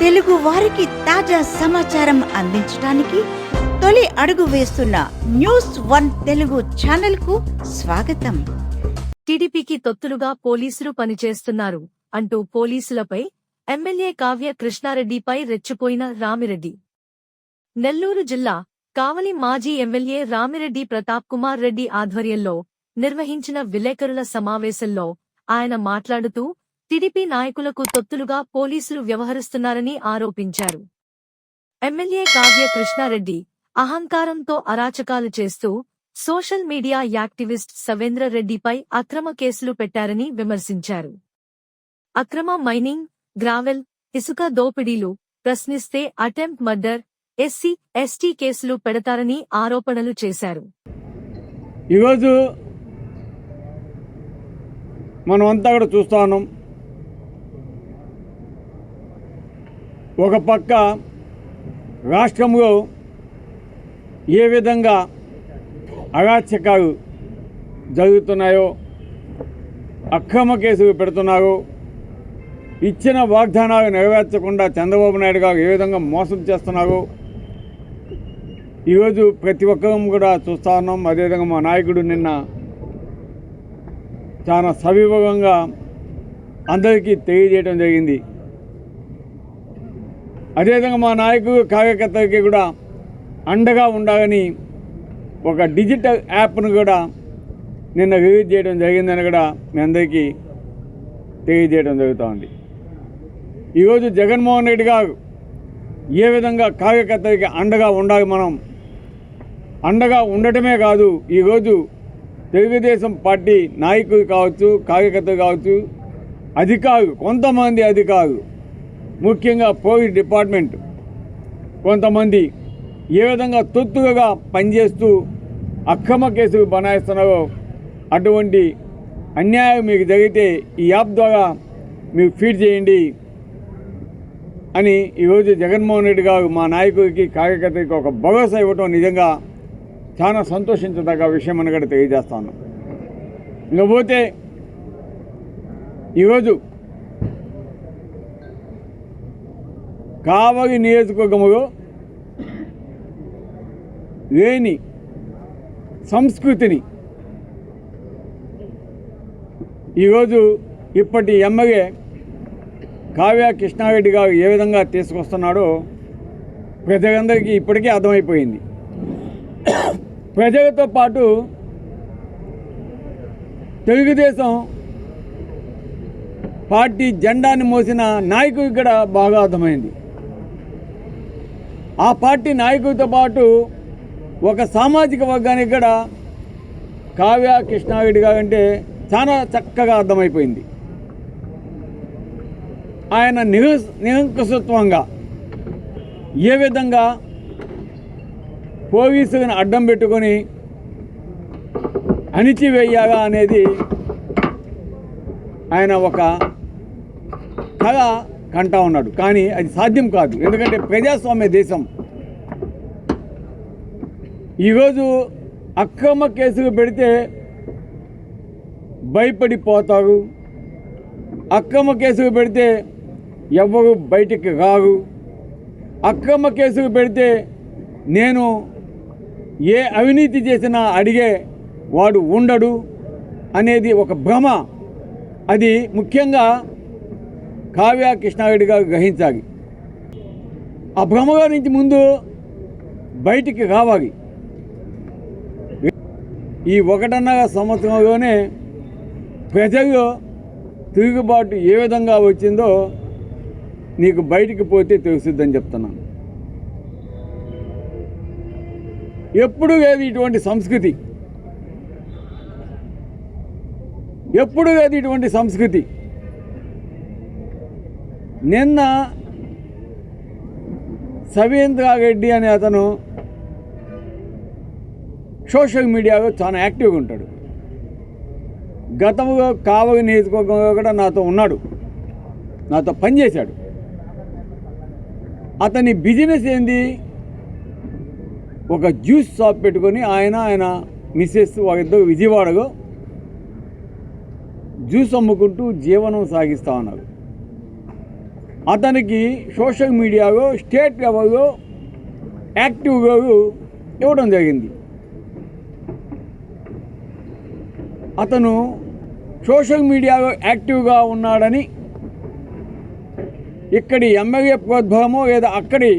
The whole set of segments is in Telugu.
తెలుగు వారికి తాజా సమాచారం అందించడానికి తొలి అడుగు వేస్తున్న న్యూస్ వన్ తెలుగు ఛానల్కు స్వాగతం. టీడీపీకి తొత్తులుగా పోలీసులు పనిచేస్తున్నారు అంటూ పోలీసులపై ఎమ్మెల్యే కావ్య కృష్ణారెడ్డిపై రెచ్చిపోయిన రామిరెడ్డి. నెల్లూరు జిల్లా కావలి మాజీ ఎమ్మెల్యే రామిరెడ్డి ప్రతాప్ కుమార్ రెడ్డి ఆధ్వర్యంలో నిర్వహించిన విలేకరుల సమావేశంలో ఆయన మాట్లాడుతూ టీడీపీ నాయకులకు తొత్తులుగా పోలీసులు వ్యవహరిస్తున్నారని ఆరోపించారు. ఎమ్మెల్యే కావ్య కృష్ణారెడ్డి అహంకారంతో అరాచకాలు చేస్తూ సోషల్ మీడియా యాక్టివిస్ట్ సవేంద్ర రెడ్డిపై అక్రమ కేసులు పెట్టారని విమర్శించారు. అక్రమ మైనింగ్ గ్రావెల్ ఇసుక దోపిడీలు ప్రశ్నిస్తే అటెంప్ట్ మర్డర్ ఎస్సీ ఎస్టీ కేసులు పెడతారని ఆరోపణలు చేశారు. ఈరోజు మనం అంతా కూడా చూస్తా ఉన్నాం. ఒక పక్క రాష్ట్రంలో ఏ విధంగా అరాచకాలు జరుగుతున్నాయో అక్రమ కేసులు పెడుతున్నారో ఇచ్చిన వాగ్దానాలు నెరవేర్చకుండా చంద్రబాబు నాయుడు గారు ఏ విధంగా మోసం చేస్తున్నారో ఈరోజు ప్రతి ఒక్కరం కూడా చూస్తా ఉన్నాం. అదేవిధంగా మా నాయకుడు నిన్న చాలా సవివరంగా అందరికీ తెలియజేయడం జరిగింది. అదేవిధంగా మా నాయకుడు కార్యకర్తలకి కూడా అండగా ఉండాలని ఒక డిజిటల్ యాప్ను కూడా నిన్న రిలీజ్ చేయడం జరిగిందని కూడా మీ అందరికీ తెలియజేయడం జరుగుతూ ఉంది ఈరోజు జగన్మోహన్ రెడ్డి గారు ఏ విధంగా కార్యకర్తలకి అండగా ఉండాలి మనం? అండగా ఉండటమే కాదు ఈరోజు తెలుగుదేశం పార్టీ నాయకులు కావచ్చు కార్యకర్తలు కావచ్చు అధికారులు కొంతమంది అధికారులు ముఖ్యంగా పోలీస్ డిపార్ట్మెంట్. కొంతమంది ఏ విధంగా తొత్తుగా పనిచేస్తూ అక్రమ కేసులు బనాయిస్తున్నారో అటువంటి అన్యాయం మీకు జరిగితే ఈ యాప్ ద్వారా మీరు ఫీడ్ చేయండి అని ఈరోజు జగన్మోహన్ రెడ్డి గారు మా నాయకుడికి కార్యకర్తకి ఒక భరోసా ఇవ్వటం నిజంగా చాలా సంతోషించదగ్గ విషయం అని కూడా తెలియజేస్తాను. ఇకపోతే ఈరోజు కావలి నియోజకవర్గములో లేని సంస్కృతిని ఈరోజు ఇప్పటి ఎమ్మెల్యే కావ్య కృష్ణారెడ్డి గారు ఏ విధంగా తీసుకొస్తున్నాడో ప్రజలందరికీ ఇప్పటికే అర్థమైపోయింది. ప్రజలతో పాటు తెలుగుదేశం పార్టీ జెండాని మోసిన నాయకుడికి కూడా బాగా అర్థమైంది. ఆ పార్టీ నాయకులతో పాటు ఒక సామాజిక వర్గానికి కూడా కావ్య కృష్ణారెడ్డి గారు అంటే చాలా చక్కగా అర్థమైపోయింది. ఆయన నిరు నిరంకుశత్వంగా ఏ విధంగా పోలీసులను అడ్డం పెట్టుకొని అణిచివేయగా అనేది ఆయన ఒక కళ కంటా ఉన్నాడు. కానీ అది సాధ్యం కాదు. ఎందుకంటే ప్రజాస్వామ్య దేశం. ఈరోజు అక్రమ కేసులు పెడితే భయపడిపోతారు. అక్రమ కేసులు పెడితే ఎవరు బయటికి రారు. అక్రమ కేసులు పెడితే నేను ఏ అవినీతి చేసినా అడిగే వాడు ఉండడు అనేది ఒక భ్రమ. అది ముఖ్యంగా కావ్య కృష్ణారెడ్డి గారు గ్రహించాలి. ఆ భ్రమగా నుంచి ముందు బయటికి రావాలి. ఈ ఒకటన్నర సంవత్సరంలోనే ప్రజల్లో తిరుగుబాటు ఏ విధంగా వచ్చిందో నీకు బయటికి పోతే తెలుసుద్దని చెప్తున్నాను. ఎప్పుడు లేదు ఇటువంటి సంస్కృతి. ఎప్పుడు లేదు ఇటువంటి సంస్కృతి. నిన్న సవేంద్ర రెడ్డి అనే అతను సోషల్ మీడియాలో చాలా యాక్టివ్గా ఉంటాడు. గతంలో కావలి నియోజకవర్గంలో కూడా నాతో ఉన్నాడు. నాతో పనిచేశాడు. అతని బిజినెస్ ఏంది? ఒక జ్యూస్ షాప్ పెట్టుకొని ఆయన ఆయన మిస్సెస్ వాళ్ళిద్దరు విజయవాడలో జ్యూస్ అమ్ముకుంటూ జీవనం సాగిస్తూ ఉన్నారు. అతనికి సోషల్ మీడియాలో స్టేట్ లెవెల్లో యాక్టివ్గా ఇవ్వడం జరిగింది. అతను సోషల్ మీడియాలో యాక్టివ్గా ఉన్నాడని ఇక్కడి ఎమ్మెల్యే ప్రోద్భవమో లేదా అక్కడి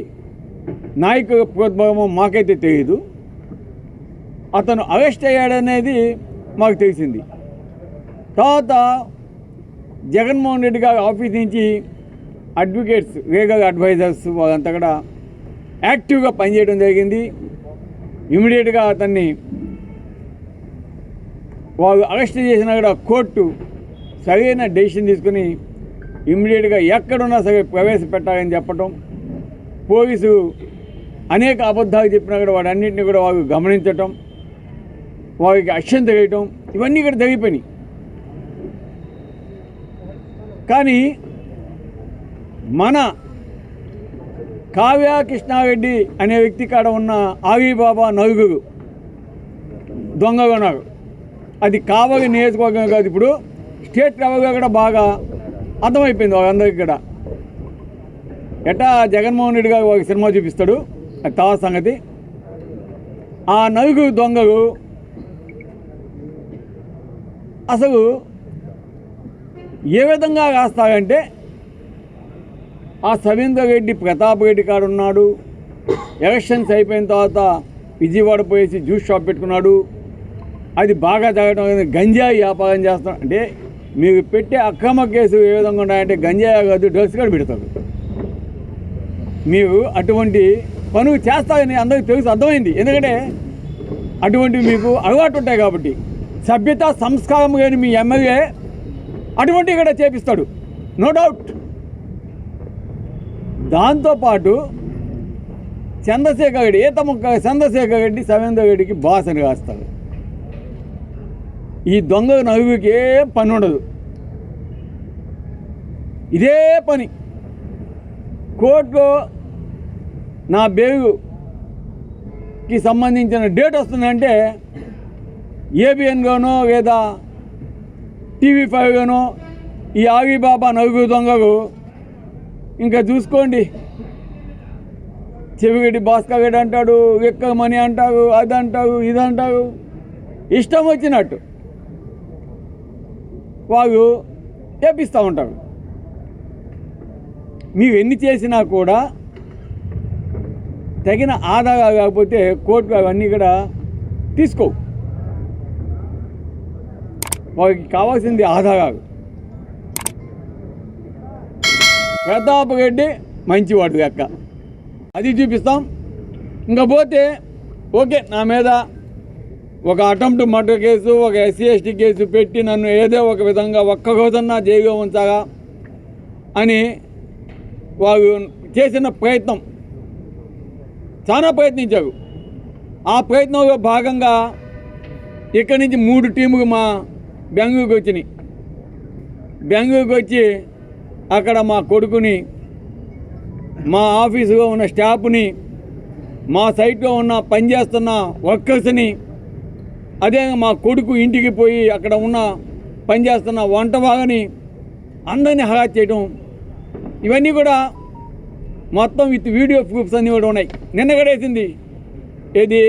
నాయకుల ప్రోద్భవమో మాకైతే తెలియదు అతను అరెస్ట్ అయ్యాడనేది మాకు తెలిసింది. తర్వాత జగన్మోహన్ రెడ్డి గారి ఆఫీస్ నుంచి అడ్వకేట్స్ లీగల్ అడ్వైజర్స్ వాళ్ళంతా కూడా యాక్టివ్గా పనిచేయడం జరిగింది. ఇమీడియట్గా అతన్ని వాళ్ళు అరెస్ట్ చేసినా కూడా కోర్టు సరైన డెసిషన్ తీసుకుని ఇమ్మీడియట్గా ఎక్కడున్నా సరే ప్రవేశపెట్టాలని చెప్పటం పోలీసు అనేక అబద్ధాలు చెప్పినా కూడా వాడన్నింటినీ కూడా వాళ్ళు గమనించటం వారికి అక్షం తెలియటం ఇవన్నీ ఇక్కడ జరిగిపోయినాయి. కానీ మన కావ్య కృష్ణారెడ్డి అనే వ్యక్తి కాడ ఉన్న ఆవిబాబా నలుగురు దొంగగా ఉన్నారు. అది కావలి నియోజకవర్గం కాదు ఇప్పుడు. స్టేట్ లెవెల్గా కూడా బాగా అర్థమైపోయింది వాళ్ళందరికీ కూడా. ఎట్టా జగన్మోహన్ రెడ్డి గారు ఒక సినిమా చూపిస్తాడు అది తా సంగతి. ఆ నలుగురు దొంగలు అసలు ఏ విధంగా రాస్తారంటే ఆ సవీందర్ రెడ్డి ప్రతాప్ రెడ్డి కాడు ఉన్నాడు. ఎలక్షన్స్ అయిపోయిన తర్వాత విజయవాడ పోయేసి జ్యూస్ షాప్ పెట్టుకున్నాడు. అది బాగా తాగడం గంజాయి వ్యాపారం చేస్తాం అంటే మీరు పెట్టే అక్రమ కేసు ఏ విధంగా ఉన్నాయంటే గంజాయి కాదు డ్రగ్స్ కూడా పెడతారు. మీరు అటువంటి పనులు చేస్తారని అందరికీ తెలుసు అర్థమైంది. ఎందుకంటే అటువంటివి మీకు అలవాటు ఉంటాయి కాబట్టి. సభ్యత సంస్కారం లేని మీ ఎమ్మెల్యే అటువంటివి కూడా చేపిస్తాడు. No doubt. దాంతోపాటు చంద్రశేఖర్ రెడ్డి ఈత ముక్క చంద్రశేఖర్ రెడ్డి సవేంద్ర రెడ్డికి బాసని రాస్తాడు ఈ దొంగ నవ్వుకి ఏం పని ఉండదు. ఇదే పని. కోర్టులో నా బేగుకి సంబంధించిన డేట్ వస్తుందంటే ఏబిఎన్గానో లేదా టీవీ ఫైవ్గానో ఈ ఆగిబాబా నవ్వు దొంగలు ఇంకా చూసుకోండి. చెవిగడ్డి భాస్కర్ గడ్డి అంటాడు ఎక్కమని అంటారు అది అంటారు ఇది అంటారు ఇష్టం వచ్చినట్టు వాళ్ళు చేపిస్తూ ఉంటారు. మీరు ఎన్ని చేసినా కూడా తగిన ఆదాయాలు కాకపోతే కోర్టు అవన్నీ కూడా తీసుకోవు. వాళ్ళకి కావాల్సింది ఆధారాలు. ప్రతాప్ రెడ్డి మంచివాడు లెక్క అది చూపిస్తాం. ఇంకా పోతే ఓకే నా మీద ఒక అటెంప్ట్ మర్డర్ కేసు ఒక ఎస్సీ ఎస్టీ కేసు పెట్టి నన్ను ఏదో ఒక విధంగా ఒక్క జైగా ఉంచాగా అని వారు చేసిన ప్రయత్నం. చాలా ప్రయత్నించారు. ఆ ప్రయత్నంలో భాగంగా ఇక్కడి నుంచి మూడు టీములు మా బెంగళూరుకి వచ్చినాయి. బెంగళూరుకి వచ్చి అక్కడ మా కొడుకుని మా ఆఫీసులో ఉన్న స్టాఫ్ని మా సైట్లో ఉన్న పనిచేస్తున్న వర్కర్స్ని అదే మా కొడుకు ఇంటికి పోయి అక్కడ ఉన్న పనిచేస్తున్న వంట బాగని అందరినీ హరాజ్ చేయడం ఇవన్నీ కూడా మొత్తం విత్ వీడియో ప్రూఫ్స్ అన్నీ కూడా ఉన్నాయి. నిన్న గడేసింది ఏది?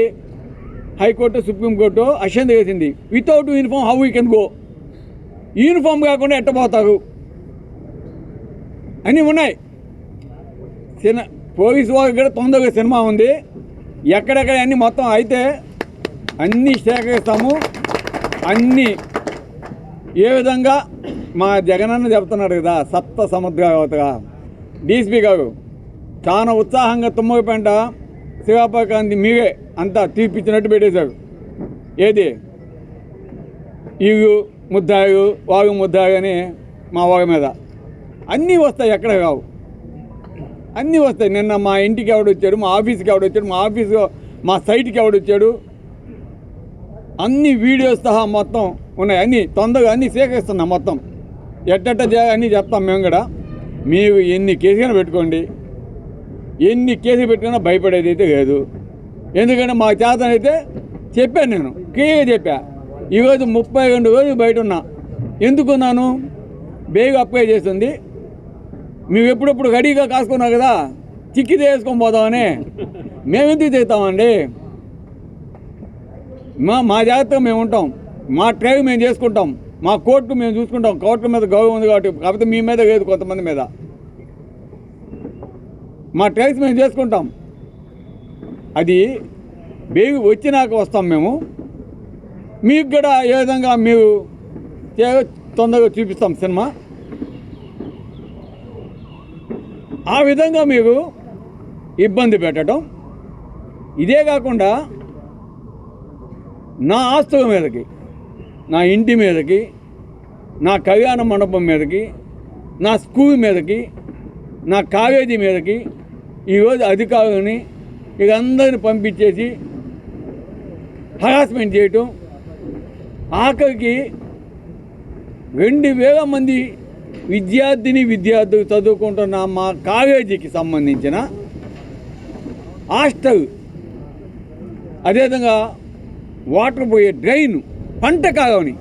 హైకోర్టు సుప్రీంకోర్టు అశాంతి వేసింది. Without uniform how you can go uniform కాకుండా ఎట్టపోతారు అన్నీ ఉన్నాయి. సినిమా పోలీస్ వాళ్ళకి కూడా తొందరగా సినిమా ఉంది. ఎక్కడెక్కడ అన్నీ మొత్తం అయితే అన్నీ సేకరిస్తాము. అన్నీ ఏ విధంగా మా జగనన్న చెప్తున్నాడు కదా సప్త సముద్రవతగా డీసీపీ గారు చాలా ఉత్సాహంగా తుమ్మగపేంట శివాపకాంతి మీరే అంతా తీర్పిచ్చినట్టు పెట్టేశారు. ఏది? ఇవి ముద్దాయి వాగు ముద్దాయి అని మా వాగు మీద. అన్నీ వస్తాయి ఎక్కడ కావు. అన్నీ వస్తాయి. నిన్న మా ఇంటికి ఎవడొచ్చాడు మా ఆఫీస్కి ఎవడొచ్చాడు మా ఆఫీస్ మా సైట్కి ఎవడొచ్చాడు అన్ని వీడియోస్ సహా మొత్తం ఉన్నాయి. అన్నీ తొందరగా అన్నీ సేకరిస్తున్నాం మొత్తం. ఎట్టట్ట అన్నీ చెప్తాం మేము కూడా. మీరు ఎన్ని కేసులు పెట్టుకోండి. ఎన్ని కేసులు పెట్టుకున్నా భయపడేది అయితే లేదు ఎందుకంటే మా చేతనైతే చెప్పాను నేను. క్లియర్గా చెప్పా. ఈరోజు ముప్పై రెండు రోజులు బయట ఉన్నా. ఎందుకున్నాను బేగు అప్లై చేస్తుంది. మేము ఎప్పుడప్పుడు గడిగా కాసుకున్నాం కదా చిక్కి వేసుకొని పోదామని మేమెందుకు చేస్తామండి? మా మా జాగ్రత్తగా మేము ఉంటాం. మా ట్రైవ్ మేము చేసుకుంటాం. మా కోర్టు మేము చూసుకుంటాం. కోర్టు మీద గౌరవం ఉంది కాబట్టి కాకపోతే మీ మీద లేదు కొంతమంది మీద. మా ట్రైల్స్ మేము చేసుకుంటాం. అది బేగి వచ్చినాక వస్తాం మేము. మీకు కూడా ఏ విధంగా మీరు తొందరగా చూపిస్తాం సినిమా. ఆ విధంగా మీకు ఇబ్బంది పెట్టడం. ఇదే కాకుండా నా ఆస్తుల మీదకి నా ఇంటి మీదకి నా కళ్యాణ మండపం మీదకి నా స్కూల్ మీదకి నా కాలేజీ మీదకి ఈరోజు అధికారులని వీళ్ళందరిని పంపించేసి హరాస్మెంట్ చేయటం. ఆఖరికి రెండు వేల మంది విద్యార్థిని విద్యార్థులు చదువుకుంటున్న మా కాలేజీకి సంబంధించిన హాస్టల్. అదేవిధంగా వాటర్ పోయే డ్రైన్ పంట కాలని.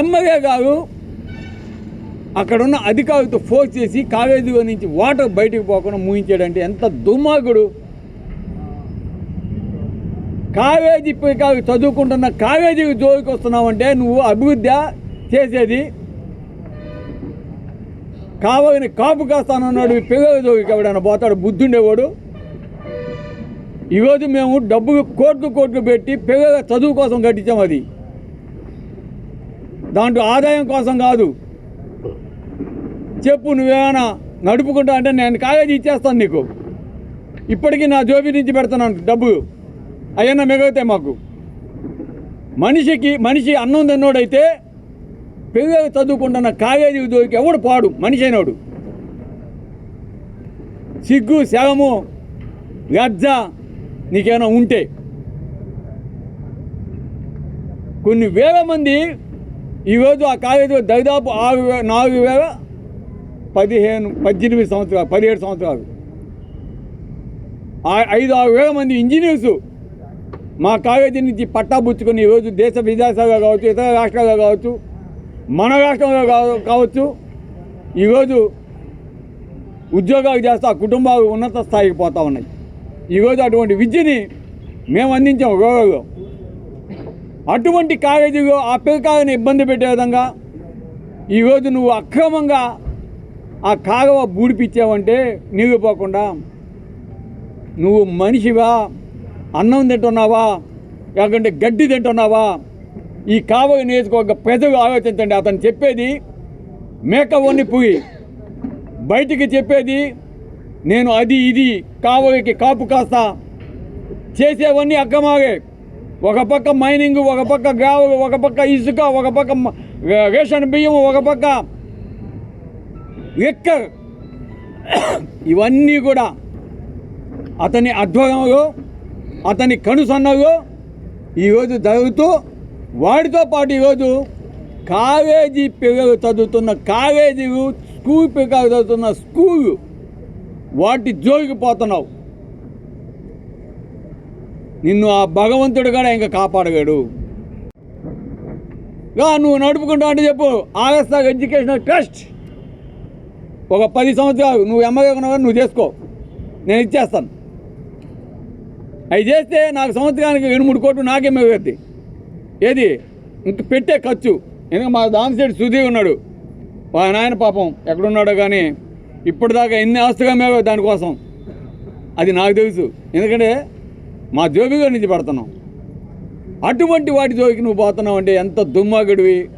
ఎమ్మెల్యే గారు అక్కడున్న అధికారులతో ఫోర్స్ చేసి కాలేజీలో నుంచి వాటర్ బయటకు పోకుండా మూయించాడంటే ఎంత దుర్మార్గుడు. కావేజీ పిల్లకాయలు చదువుకుంటున్న కావేజీకి జోలికి వస్తున్నావంటే నువ్వు అభివృద్ధి చేసేది కావాలని కాపు కాస్తానన్నాడు ఈ ఎవడైనా పోతాడు? బుద్ధుండేవాడు. ఈరోజు మేము డబ్బు కోట్లు కోట్లు పెట్టి పెగ చదువు కోసం కట్టించాం అది. దాంట్లో ఆదాయం కోసం కాదు. చెప్పు నువ్వేమైనా నడుపుకుంటా అంటే నేను కాలేజీ ఇచ్చేస్తాను నీకు. ఇప్పటికీ నా జోబీ నుంచి పెడుతున్నాను డబ్బు. అవన్నీ మిగులుతాయి మాకు. మనిషికి మనిషి అన్నం తిన్నోడైతే పిల్లలు చదువుకుంటున్న కావేజీ ఉద్యోగికి ఎవడు పాడు? మనిషి అయినోడు. సిగ్గు శవము గర్జ నీకేమైనా ఉంటే. కొన్ని వేల మంది ఈరోజు ఆ కాలేజీలో దాదాపు ఆరు నాలుగు వేల పదిహేను పద్దెనిమిది సంవత్సరాలు పదిహేడు సంవత్సరాలు. ఐదు ఆరు వేల మంది ఇంజనీర్స్ మా కాలేజీ నుంచి పట్టా పుచ్చుకొని ఈరోజు దేశ విదేశాల్లో కావచ్చు ఇతర రాష్ట్రాల్లో కావచ్చు మన రాష్ట్రంలో కావచ్చు. ఈరోజు ఉద్యోగాలు చేస్తా ఆ కుటుంబాలు ఉన్నత స్థాయికి పోతూ ఉన్నాయి. ఈరోజు అటువంటి విద్యని మేము అందించాం గౌరవంలో అటువంటి కాలేజీలో ఆ పిల్లకాయని ఇబ్బంది పెట్టే విధంగా ఈరోజు నువ్వు అక్రమంగా ఆ కాగవ బూడిపిచ్చావంటే నీగిపోకుండా నువ్వు మనిషివా? అన్నం తింటున్నావా? లేకుంటే గడ్డి తింటున్నావా? ఈ కావలి నియోజకవర్గ ప్రజలు ఆలోచించండి. అతను చెప్పేది మేక వన్ని పుయి బయటికి చెప్పేది నేను అది ఇది కావలికి కాపు కాస్తా చేసేవన్నీ అక్కమాగే ఒక పక్క మైనింగ్ ఒక పక్క గ్రావెల్ ఒక పక్క ఇసుక ఒక పక్క రేషన్ బియ్యం ఒక పక్క ఎక్కర్ ఇవన్నీ కూడా అతని అధ్వర్యంలో అతని కనుసన్నలో ఈరోజు జరుగుతూ వాడితో పాటు ఈరోజు కాలేజీ పిల్లలు చదువుతున్న కాలేజీలు స్కూల్ పిల్లలు చదువుతున్న స్కూల్ వాటి జోలికి పోతున్నావు. నిన్ను ఆ భగవంతుడు కూడా ఇంకా కాపాడగాడు గా నువ్వు నడుపుకుంటా అంటే చెప్పు. Augusta educational trust. ఒక పది సంవత్సరాలు నువ్వు ఎమ్మెల్యే ఉన్నావు నువ్వు చేసుకో. నేను ఇచ్చేస్తాను. అవి చేస్తే నాకు సంవత్సరానికి రెండు మూడు కోట్లు నాకే మిగులుద్ది. ఏది? ఇంక పెట్టే ఖర్చు. ఎందుకంటే మా దామశెట్టి సుధీ ఉన్నాడు. మా నాయన పాపం ఎక్కడున్నాడో కానీ ఇప్పటిదాకా ఎన్ని ఆస్తుగా మేము దానికోసం అది నాకు తెలుసు. ఎందుకంటే మా జోబిగా నుంచి పడుతున్నాం. అటువంటి వాటి జోలికి నువ్వు పోతున్నావు అంటే ఎంత దుమ్మాగడివి.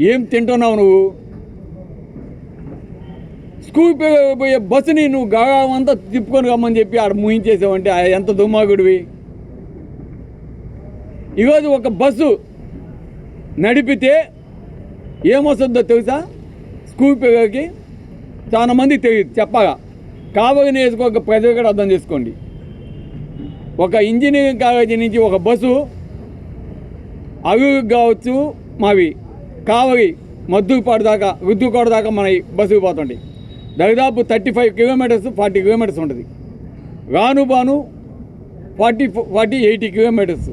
ఏం తింటున్నావు నువ్వు? స్కూల్ పే- పోయే బస్సుని నువ్వు గగా అంతా తిప్పుకొని రమ్మని చెప్పి ఆడ ముయించేసావంటే ఆ ఎంత దుమ్మాగుడివి. ఈరోజు ఒక బస్సు నడిపితే ఏమొస్తుందో తెలుసా? స్కూల్ పిల్లలకి చాలా మంది తెలియదు చెప్పగా కావలి నియోజకవర్గ ప్రజలు కూడా అర్థం చేసుకోండి. ఒక ఇంజనీరింగ్ కాలేజీ నుంచి ఒక బస్సు అవి కావచ్చు మావి కావలి మద్దుపాడు దాకా రుద్దుకోట దాకా మన బస్సుకి బస్సుకు పోతుంటాయి thirty five kilometres forty kilometres ఉంటుంది. రాను బాను ఫార్టీ ఫార్టీ ఎయిటీ కిలోమీటర్స్.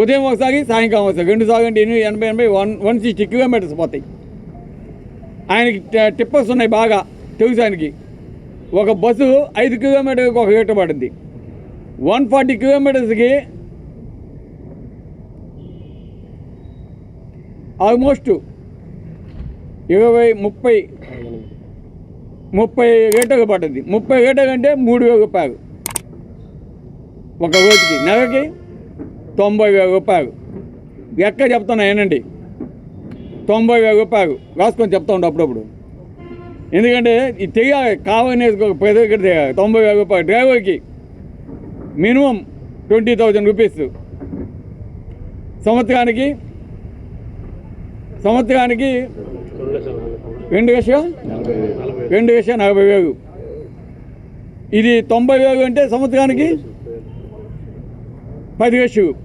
ఉదయం ఒకసారి సాయంకాలం ఒకసారి. రెండు సార్లు అంటే ఎనిమిది ఎనభై ఎనభై వన్ వన్ సిక్స్టీ కిలోమీటర్స్ పోతాయి. ఆయనకి టిప్పర్స్ ఉన్నాయి బాగా తెలుసానికి ఒక బస్సు ఐదు కిలోమీటర్కి ఒక రేటు పడింది. వన్ ఫార్టీ కిలోమీటర్స్కి ఆల్మోస్ట్ ఇరవై ముప్పై ముప్పై రేటుకు పడింది. ముప్పై రేటు అంటే మూడు వేల రూపాయలు. ఒక రోజుకి నెలకి తొంభై వేల రూపాయలు. ఎక్కడ చెప్తున్నా ఏనండి తొంభై వేల రూపాయలు. రాసుకొని చెప్తా ఉండు అప్పుడప్పుడు. ఎందుకంటే ఇది తెగాలి కావాలనే ప్రతి ఒక్కటి తెగాలి తొంభై వేల రూపాయలు డ్రైవర్కి మినిమం ట్వంటీ థౌజండ్ రూపీస్. సంవత్సరానికి సంవత్సరానికి రెండు లక్షల? రెండు లక్ష నలభై వేలు. ఇది తొంభై వేలు అంటే సంవత్సరానికి పది లక్షలు.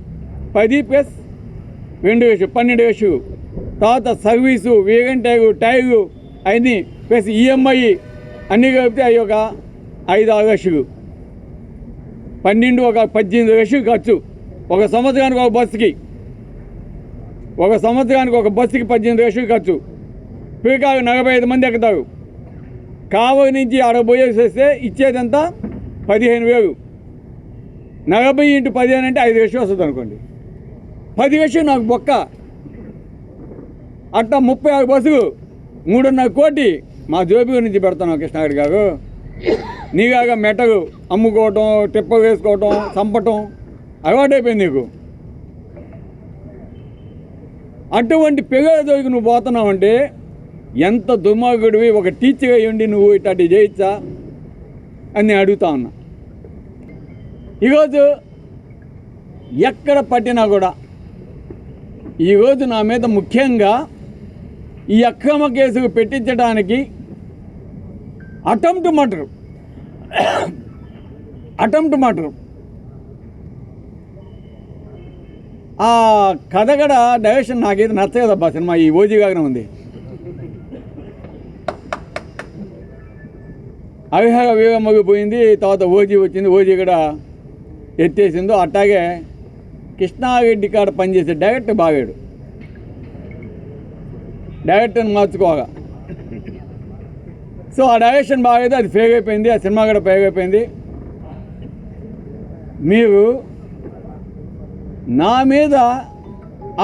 పది ప్లస్ రెండు వేసు పన్నెండు వేసు. తర్వాత సర్వీసు వేగన్ ట్యాగు ట్యాగు అన్నీ ప్లస్ ఈఎంఐ అన్నీ కలిపితే అవి ఒక ఐదు ఆరు లక్షలు పన్నెండు ఒక పద్దెనిమిది లక్షలు ఖర్చు. ఒక సంవత్సరానికి ఒక బస్సుకి. ఒక సంవత్సరానికి ఒక బస్సుకి పద్దెనిమిది లక్షలు ఖర్చు. పీకాకు నలభై ఐదు మంది ఎక్కుతారు. కావలి నుంచి ఆడ చేస్తే ఇచ్చేదంతా పదిహేను వేలు. నలభై ఇంటూ పదిహేను అంటే ఐదు లక్షలు వస్తుంది అనుకోండి. పది వేసి నాకు బొక్క. అట్టా ముప్పై ఆరు బస్సులు మూడున్నర కోటి మా జోబి నుంచి పెడతాను కృష్ణాగడి గారు. నీగాగా మెటలు అమ్ముకోవటం టిప్ప వేసుకోవటం చంపటం అలవాటైపోయింది నీకు. అటువంటి పెగల జోలికి నువ్వు పోతున్నావంటే ఎంత దుర్మార్గుడివి ఒక టీచర్ అయ్యి ఉండి నువ్వు ఇట్లాంటి చేయొచ్చా అని నేను అడుగుతా ఉన్నా. ఈరోజు ఎక్కడ పట్టినా కూడా ఈరోజు నా మీద ముఖ్యంగా ఈ అక్రమ కేసుకు పెట్టించడానికి అటెంప్ట్ మర్డర్ అటెంప్ట్ మర్డర్. ఆ కథ డైరెక్షన్ నాకైతే నచ్చలేదబ్బా సినిమా ఈ ఓజీ ఓజీగానే ఉంది. అవిహార వేగమ్మకి పోయింది తర్వాత ఓజీ వచ్చింది ఓజీ కూడా ఎత్తేసిందో అట్టాగే కృష్ణారెడ్డి కాడ పనిచేసే డైరెక్టర్ బాగాడు డైరెక్టర్ని మార్చుకోగా సో ఆ డైరెక్షన్ బాగైతే అది ఫేక్ అయిపోయింది ఆ సినిమా కూడా ఫేక్ అయిపోయింది. మీరు నా మీద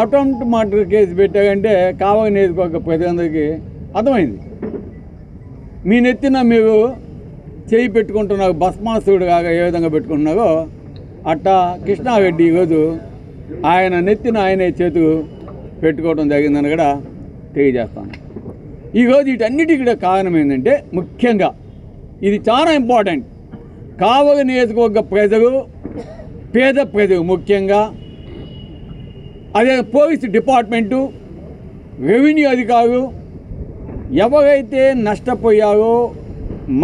అటెంప్ట్ మర్డర్ కేసు పెట్టారంటే కావాలి నేర్చుకోక ప్రజలందరికీ అర్థమైంది. మీ నెత్తిన మీరు చేయి పెట్టుకుంటున్నారు భస్మాసుడు కాగా ఏ విధంగా పెట్టుకుంటున్నారో అట్టా కృష్ణారెడ్డి ఈరోజు ఆయన నెత్తిన ఆయనే చేతు పెట్టుకోవడం జరిగిందని కూడా తెలియజేస్తాను. ఈరోజు వీటన్నిటికీ కూడా కారణం ఏంటంటే ముఖ్యంగా ఇది చాలా ఇంపార్టెంట్. కావలి నియోజకవర్గ ప్రజలు పేద ప్రజలు ముఖ్యంగా అదే పోలీస్ డిపార్ట్మెంటు రెవెన్యూ అధికారులు ఎవరైతే నష్టపోయారో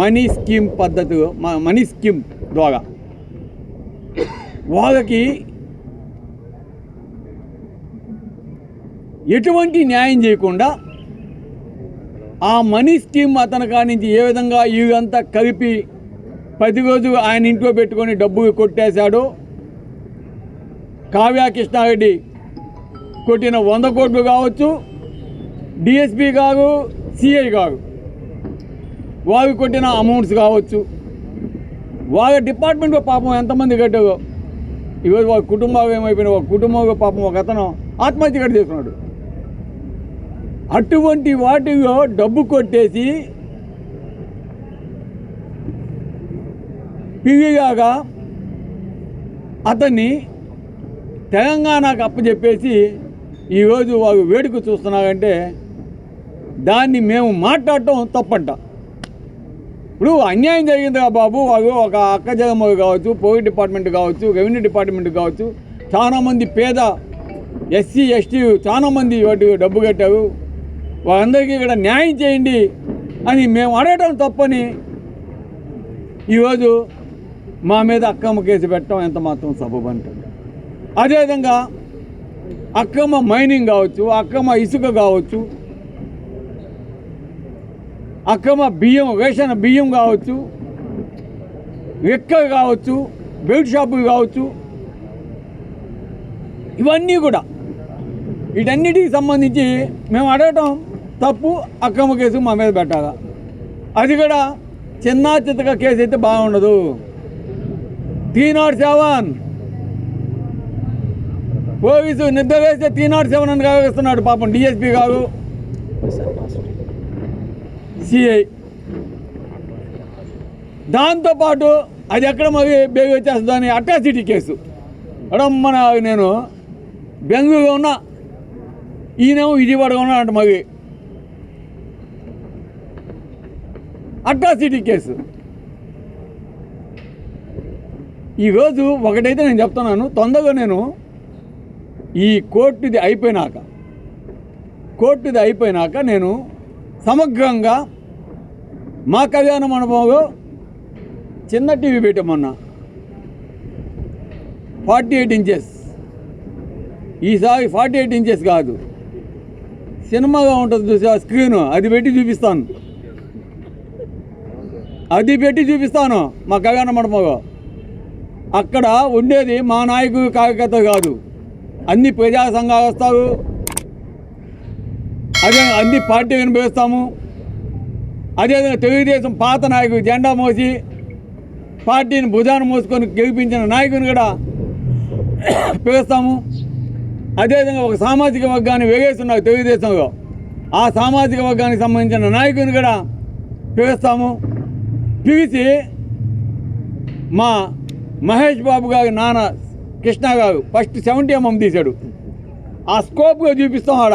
మనీ స్కీమ్ పద్ధతులు మనీ స్కీమ్ ద్వారా వాళ్ళకి ఎటువంటి న్యాయం చేయకుండా ఆ మనీ స్కీమ్ అతని కాడి నుంచి ఏ విధంగా ఇదంతా కలిపి పది రోజు ఆయన ఇంట్లో పెట్టుకొని డబ్బు కొట్టేశాడో కావ్య కృష్ణారెడ్డి కొట్టిన వంద కోట్లు కావచ్చు డిఎస్పి గారు సిఐ గారు వారు కొట్టిన అమౌంట్స్ కావచ్చు. వాళ్ళ డిపార్ట్మెంట్లో పాపం ఎంతమంది కట్టారో. ఈరోజు వాళ్ళ కుటుంబాలు ఏమైపోయినా ఒక కుటుంబంలో పాపం ఒక అతను ఆత్మహత్య కట్ చేసుకున్నాడు. అటువంటి వాటిలో డబ్బు కొట్టేసి పివిగాగా అతన్ని తెలంగాణకు అప్పచెప్పేసి ఈరోజు వాళ్ళు వేడుక చూస్తున్నారంటే దాన్ని మేము మాట్లాడటం తప్పంట. ఇప్పుడు అన్యాయం జరిగింది బాబు. అవి ఒక అక్క జగమ్మలు కావచ్చు పోలీస్ డిపార్ట్మెంట్ కావచ్చు రెవెన్యూ డిపార్ట్మెంట్ కావచ్చు చాలామంది పేద ఎస్సీ ఎస్టీ చాలామంది వాటి డబ్బు కట్టారు. వాళ్ళందరికీ ఇక్కడ న్యాయం చేయండి అని మేము అడగటం తప్పని ఈరోజు మా మీద అక్రమ కేసు పెట్టడం ఎంత మాత్రం సబబు అంటుంది అదేవిధంగా అక్రమ మైనింగ్ కావచ్చు అక్రమ ఇసుక కావచ్చు అక్రమ బియ్యం రేషన్ బియ్యం కావచ్చు ఎక్కలు కావచ్చు బెల్ట్ షాపులు కావచ్చు ఇవన్నీ కూడా. వీటన్నిటికి సంబంధించి మేము అడగటం తప్పు అక్రమ కేసు మా మీద పెట్టాలా? అది కూడా చిన్న చితక కేసు అయితే బాగుండదు. Three not seven. పోలీసు నిద్ర వేస్తే త్రీ నాట్ సెవెన్ అని కావేస్తున్నాడు పాపం డిఎస్పీ కాదు సిఐ. దాంతోపాటు అది ఎక్కడ మరి బేగి వచ్చేస్తుందని అట్రాసిటీ కేసు. మన నేను బెంగళూరులో ఉన్నా ఈయనేమో విజయవాడగా ఉన్నాడంట మరి. Atrocity case. ఈరోజు ఒకటైతే నేను చెప్తున్నాను తొందరగా నేను ఈ కోర్టుది అయిపోయినాక కోర్టుది అయిపోయినాక నేను సమగ్రంగా మా కళ్యాణ మండపంలో చిన్న టీవీ పెట్టమన్నా ఫార్టీ ఎయిట్ ఇంచెస్ ఈసారి ఫార్టీ ఎయిట్ ఇంచెస్ కాదు. సినిమాగా ఉంటుంది చూసా స్క్రీన్ అది పెట్టి చూపిస్తాను. అది పెట్టి చూపిస్తాను మా కళ్యాణ మండపంలో. అక్కడ ఉండేది మా నాయకుడు కార్యకర్త కాదు. అన్ని ప్రజా సంఘాలు వస్తారు. అదే అన్ని పార్టీ వినిపిస్తాము. అదేవిధంగా తెలుగుదేశం పాత నాయకుడు జెండా మోసి పార్టీని భుజాన్ని మోసుకొని గెలిపించిన నాయకుని కూడా పిలుస్తాము. అదేవిధంగా ఒక సామాజిక వర్గాన్ని వేగేస్తున్నారు తెలుగుదేశంలో ఆ సామాజిక వర్గానికి సంబంధించిన నాయకుని కూడా పిలుస్తాము. పిలిచి మా మహేష్ బాబు గారు నాన్న కృష్ణ గారు ఫస్ట్ సెవెంటీ ఎంఎం తీశాడు. ఆ స్కోప్గా చూపిస్తాం ఆడ.